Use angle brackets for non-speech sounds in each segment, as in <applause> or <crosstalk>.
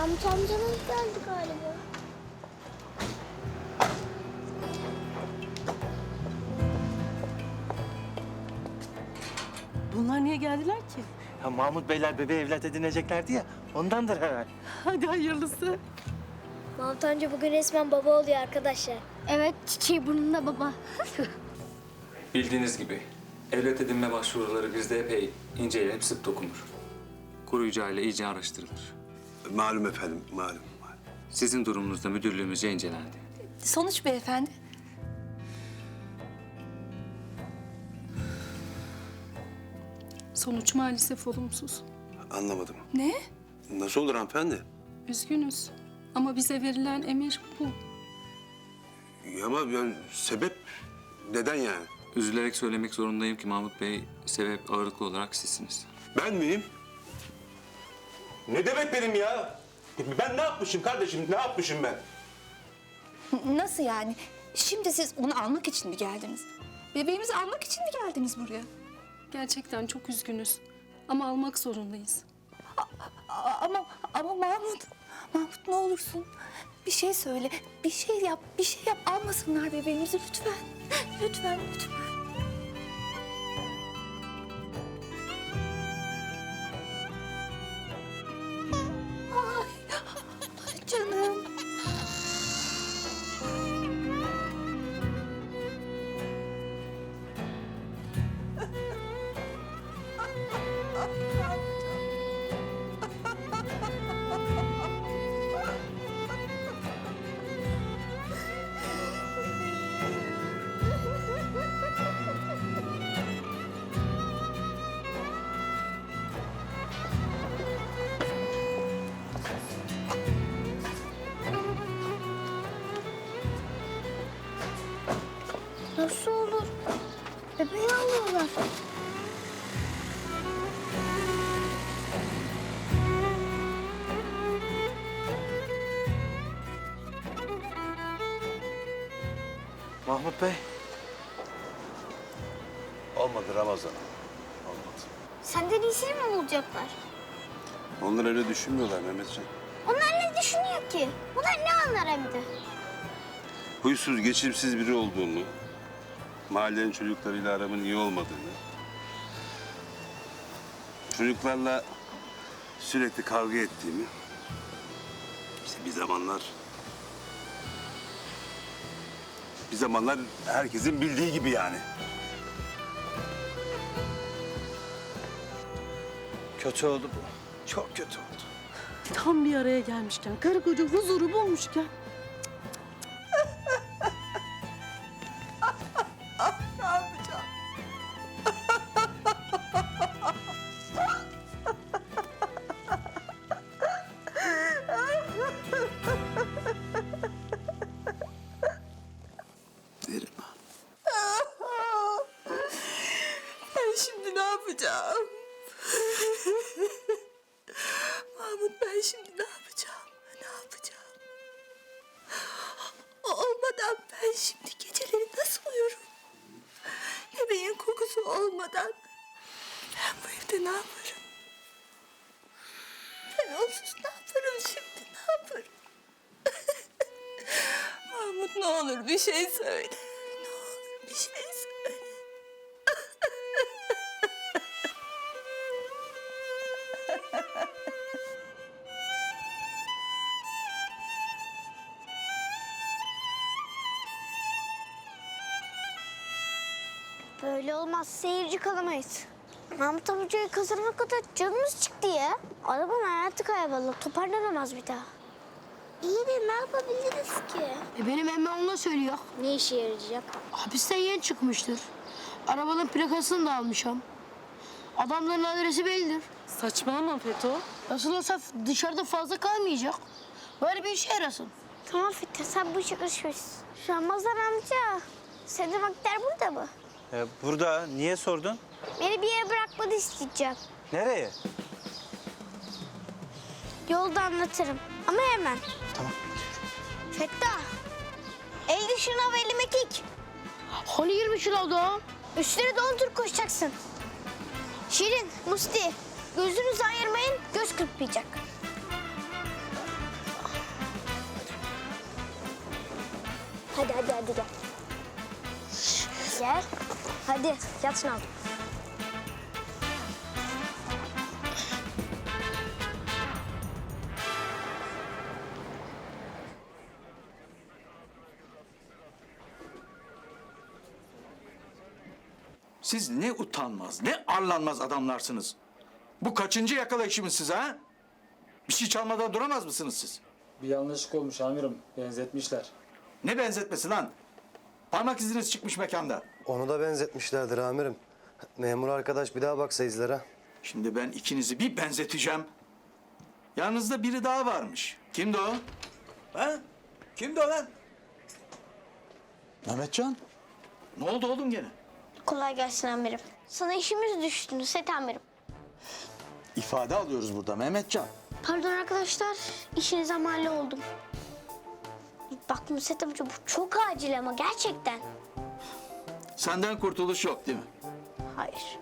Mahmut amcanız geldi galiba. Bunlar niye geldiler ki? Ya Mahmut Beyler bebeği evlat edineceklerdi ya. Ondandır herhalde. Hadi hayırlısı. Mahmut amca bugün resmen baba oluyor arkadaşlar. Evet çiçeği burnunda baba. Bildiğiniz gibi evlat edinme başvuruları bizde epey incelenip sık dokunur. Koruyucu aile iyice araştırılır. Malum efendim, malum. malum. Sizin durumunuzda müdürlüğümüzce incelendi. Sonuç beyefendi. Sonuç maalesef olumsuz. Anlamadım. Ne? Nasıl olur hanımefendi? Üzgünüz. Ama bize verilen emir bu. Ya Ama yani sebep neden yani? Üzülerek söylemek zorundayım ki Mahmut Bey sebep ağırlıklı olarak sizsiniz. Ben miyim? Ne demek benim ya? Ben ne yapmışım kardeşim? Ne yapmışım ben? Nasıl yani? Şimdi siz onu almak için mi geldiniz? Bebeğimizi almak için mi geldiniz buraya? Gerçekten çok üzgünüz. Ama almak zorundayız. A- ama ama Mahmut, Mahmut ne olursun bir şey söyle, bir şey yap, bir şey yap. Almasınlar bebeğimizi lütfen, lütfen, lütfen. Alıyorlar. Mahmut Bey. Olmadı Ramazan. Olmadı. Senden iyisini mi bulacaklar? Onlar öyle düşünmüyorlar Mehmetciğim. Onlar ne düşünüyor ki? Bunlar ne anlar hem de? Huysuz, geçimsiz biri olduğunu, mahallenin çocuklarıyla aramın iyi olmadığını, çocuklarla sürekli kavga ettiğimi, işte bir zamanlar bir zamanlar herkesin bildiği gibi yani. Kötü oldu bu. Çok kötü oldu. Tam bir araya gelmişken, karı koca huzuru bulmuşken. Şey söyle. Şey. Böyle olmaz. Seyirci kalamayız. Mahmut amcayı kazanana kadar canımız çıktı ya. Adamın hayatı kayboldu. Toparlanamaz bir daha. İyi de ne yapabiliriz ki? E benim emmem ona söylüyor. Ne işe yarayacak? Hapisten yeni çıkmıştır. Arabanın plakasını da almışım. Adamların adresi bellidir. Saçmalama Feto. Nasıl olsa dışarıda fazla kalmayacak. Böyle bir işe yarasın. Tamam Fitte sen bu işe karışıyorsun. Ramazan amca. Senin vakitler burada mı? Ee, burada niye sordun? Beni bir yere bırakmanı isteyeceğim. Nereye? Yolda anlatırım. Ama hemen. Tamam. Fetta. Ey ışına belli mekik. Hani 20 şuna oldu? Üstleri de on tur koşacaksın. Şirin, Musti gözünüzü ayırmayın göz kırpmayacak. Hadi hadi hadi gel. Gel. Hadi yat şunu. Siz ne utanmaz, ne arlanmaz adamlarsınız. Bu kaçıncı yakalayışımız size ha? Bir şey çalmadan duramaz mısınız siz? Bir yanlışlık olmuş amirim. Benzetmişler. Ne benzetmesi lan? Parmak iziniz çıkmış mekanda. Onu da benzetmişlerdir amirim. Memur arkadaş bir daha baksa izlere. Şimdi ben ikinizi bir benzeteceğim. Yanınızda biri daha varmış. Kimdi o? Ha? Kimdi o lan? Mehmetcan. Ne oldu oğlum gene? Kolay gelsin amirim. Sana işimiz düştü Nusret amirim. İfade alıyoruz burada Mehmetcan. Pardon arkadaşlar, işinize mal oldum. Bak Nusret amca bu çok acil ama gerçekten. Senden kurtuluş yok değil mi? Hayır.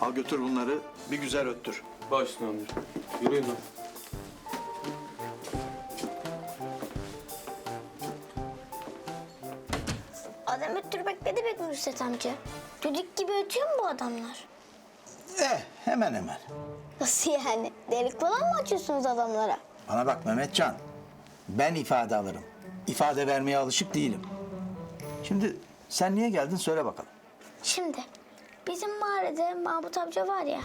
Al götür bunları bir güzel öttür. Baş üstüne amirim. Yürüyün lan. Demek Nusret amca? Düdük gibi ötüyor mu bu adamlar? Eh hemen hemen. Nasıl yani? Delik falan mı açıyorsunuz adamlara? Bana bak Mehmetcan. Ben ifade alırım. İfade vermeye alışık değilim. Şimdi sen niye geldin söyle bakalım. Şimdi bizim mahallede Mahmut amca var ya.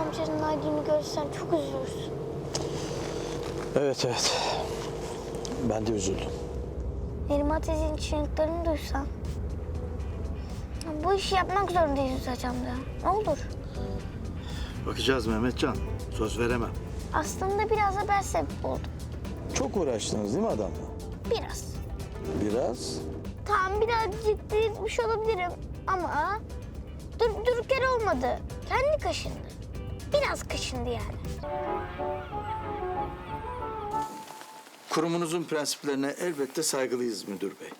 Amcanın halini görsen çok üzülürsün. Evet evet. Ben de üzüldüm. Neriman teyzenin çığlıklarını duysan. Bu işi yapmak zorundayız hocam da. Ne olur. Bakacağız Mehmetcan. Söz veremem. Aslında biraz da ben sebep oldum. Çok uğraştınız değil mi adamla? Biraz. Biraz. Tamam biraz ciddi etmiş olabilirim ama dur, durduk yere olmadı. Kendi kaşındı. Biraz kaşındı yani. Kurumunuzun prensiplerine elbette saygılıyız müdür bey.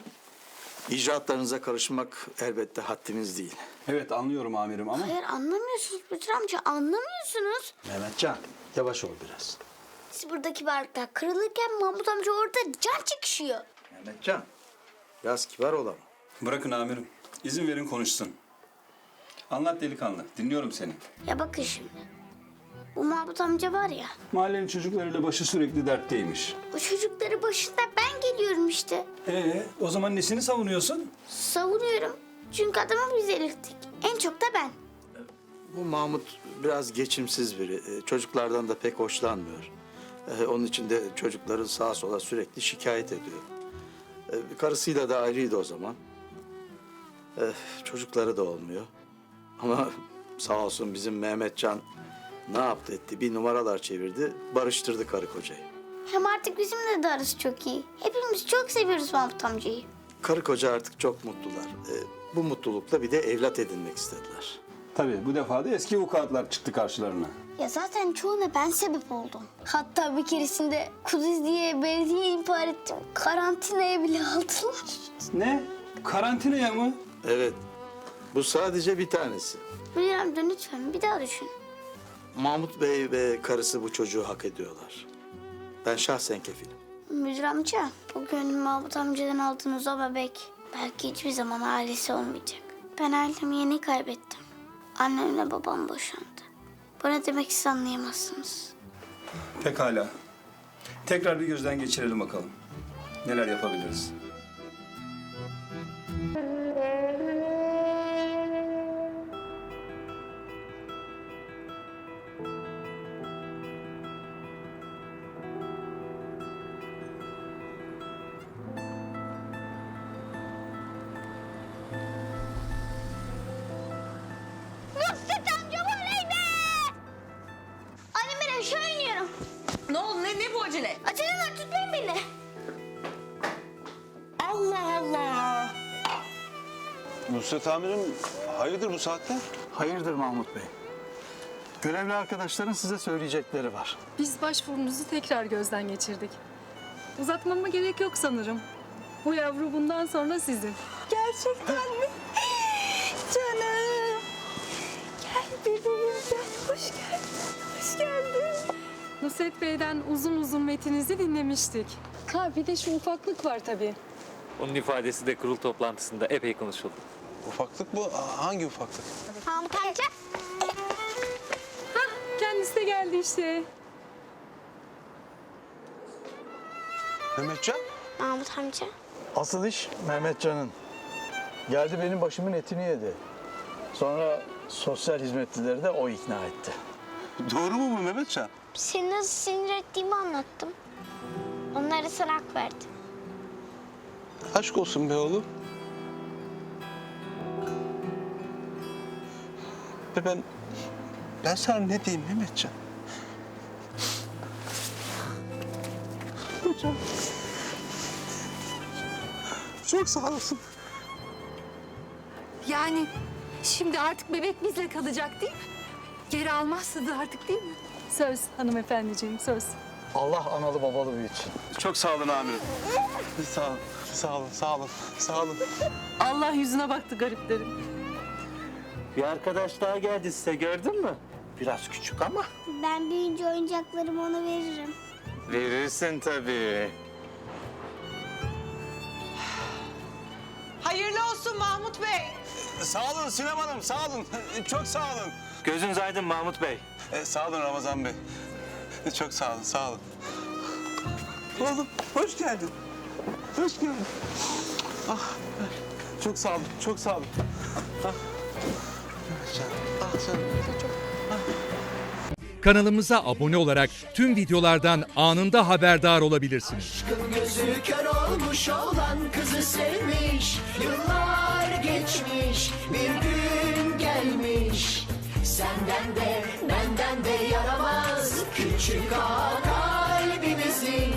İcraatlarınıza karışmak elbette haddimiz değil. Evet anlıyorum amirim ama Hayır anlamıyorsunuz müdür amca anlamıyorsunuz. Mehmetcan yavaş ol biraz. Siz buradaki barlıklar kırılırken Mahmut amca orada can çekişiyor. Mehmetcan biraz kibar olalım. bırakın amirim. İzin verin konuşsun. Anlat delikanlı. Dinliyorum seni. Ya bakın şimdi. Bu Mahmut amca var ya. Mahallenin çocuklarıyla başı sürekli dertteymiş. O çocukları başında ben geliyorum işte. Ee, o zaman nesini savunuyorsun? Savunuyorum. Çünkü adamı biz delirttik. En çok da ben. Bu Mahmut biraz geçimsiz biri. Ee, Çocuklardan da pek hoşlanmıyor. Ee, Onun için de çocukları sağa sola sürekli şikayet ediyor. Ee, Karısıyla da ayrıydı o zaman. Çocukları da olmuyor. Ama <laughs> sağ olsun bizim Mehmetcan ne yaptı etti? Bir numaralar çevirdi, barıştırdı karı kocayı. Hem artık bizimle de arası çok iyi. Hepimiz çok seviyoruz Mahmut amcayı. Karı koca artık çok mutlular. Ee, Bu mutlulukla bir de evlat edinmek istediler. Tabii bu defa da eski vukuatlar çıktı karşılarına. Ya zaten çoğuna ben sebep oldum. Hatta bir keresinde Kudüs diye belediye ihbar ettim. Karantinaya bile <laughs> aldılar. Ne? Karantinaya mı? Evet, bu sadece bir tanesi. Müdür amca lütfen bir daha düşün. Mahmut Bey ve karısı bu çocuğu hak ediyorlar. Ben şahsen kefilim. Müdür amca bugün Mahmut amcadan aldığınız o bebek belki hiçbir zaman ailesi olmayacak. Ben ailemi yeni kaybettim. Annemle babam boşandı. Bu ne demek siz anlayamazsınız. Pekala. Tekrar bir gözden geçirelim bakalım. Neler yapabiliriz? Ne, ne bu acele? Acele var tutmayın beni. Allah Allah. Nusret amirim hayırdır bu saatte? Hayırdır Mahmut Bey. Görevli arkadaşların size söyleyecekleri var. Biz başvurunuzu tekrar gözden geçirdik. Uzatmama gerek yok sanırım. Bu yavru bundan sonra sizin. Gerçekten mi? Canım. Gel bebeğim gel. Hoş geldin. Hoş geldin. Nusret Bey'den uzun uzun metinizi dinlemiştik. Ha bir de şu ufaklık var tabii. Onun ifadesi de kurul toplantısında epey konuşuldu. Ufaklık bu. Hangi ufaklık? Mahmut amca. Kendisi de geldi işte. Mehmetcan? Mahmut amca. Asıl iş Mehmetcan'ın. Geldi benim başımın etini yedi. Sonra sosyal hizmetlileri de o ikna etti. <laughs> Doğru mu bu Mehmetcan? Seni nasıl sinir ettiğimi anlattım. Onlara sana hak verdi. Aşk olsun be oğlum. Ve ben... Ben sana ne diyeyim Mehmetcan? Hocam. Çok sağ olasın. Yani şimdi artık bebek bizle kalacak değil mi? Geri almazsınız artık değil mi? Söz hanımefendiciğim söz. Allah analı babalı büyütsün. Çok sağ olun amirim. Sağ olun, sağ olun, sağ olun, sağ olun. Allah yüzüne baktı gariplerin. Bir arkadaş daha geldi size gördün mü? Biraz küçük ama. Ben büyüyünce oyuncaklarımı ona veririm. Verirsin tabii. Hayırlı olsun Mahmut Bey. Sağ olun Sinem Hanım, sağ olun. <laughs> Çok sağ olun. Gözünüz aydın Mahmut Bey. E, sağ olun Ramazan Bey. Çok sağ olun, sağ olun. Oğlum, hoş geldin. Hoş geldin. Ah, çok sağ olun, çok sağ olun. Ah, canım, ah canım. Kanalımıza abone olarak tüm videolardan anında haberdar olabilirsiniz. Olmuş olan kızı sevmiş Yıllar geçmiş bir gün gelmiş. Senden de benden de yaramaz küçük ağa kalbimizin